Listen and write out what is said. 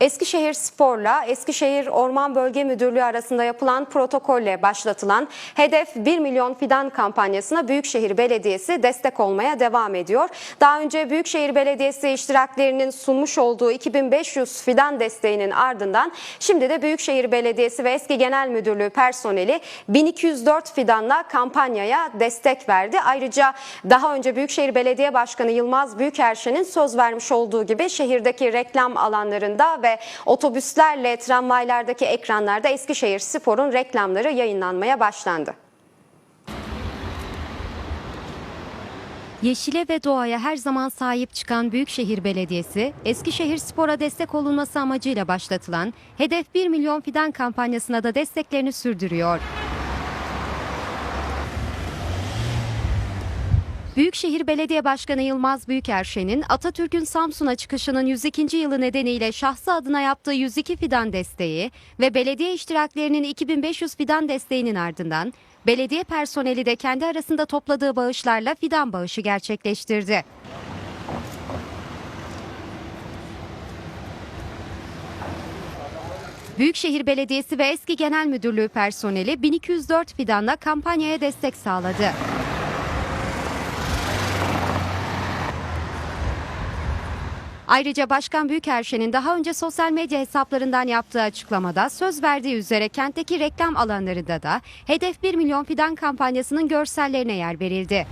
Eskişehir Spor'la Eskişehir Orman Bölge Müdürlüğü arasında yapılan protokolle başlatılan Hedef 1 milyon fidan kampanyasına Büyükşehir Belediyesi destek olmaya devam ediyor. Daha önce Büyükşehir Belediyesi iştiraklerinin sunmuş olduğu 2500 fidan desteğinin ardından şimdi de Büyükşehir Belediyesi ve Eski Genel Müdürlüğü personeli 1204 fidanla kampanyaya destek verdi. Ayrıca daha önce Büyükşehir Belediye Başkanı Yılmaz Büyükerşen'in söz vermiş olduğu gibi şehirdeki reklam alanlarında ve otobüslerle tramvaylardaki ekranlarda Eskişehir Spor'un reklamları yayınlanmaya başlandı. Yeşile ve doğaya her zaman sahip çıkan Büyükşehir Belediyesi, Eskişehir Spor'a destek olunması amacıyla başlatılan Hedef 1 milyon fidan kampanyasına da desteklerini sürdürüyor. Büyükşehir Belediye Başkanı Yılmaz Büyükerşen'in Atatürk'ün Samsun'a çıkışının 102. yılı nedeniyle şahsı adına yaptığı 102 fidan desteği ve belediye iştiraklerinin 2500 fidan desteğinin ardından belediye personeli de kendi arasında topladığı bağışlarla fidan bağışı gerçekleştirdi. Büyükşehir Belediyesi ve Eski Genel Müdürlüğü personeli 1204 fidanla kampanyaya destek sağladı. Ayrıca Başkan Büyükerşen'in daha önce sosyal medya hesaplarından yaptığı açıklamada söz verdiği üzere kentteki reklam alanlarında da Hedef 1 milyon fidan kampanyasının görsellerine yer verildi.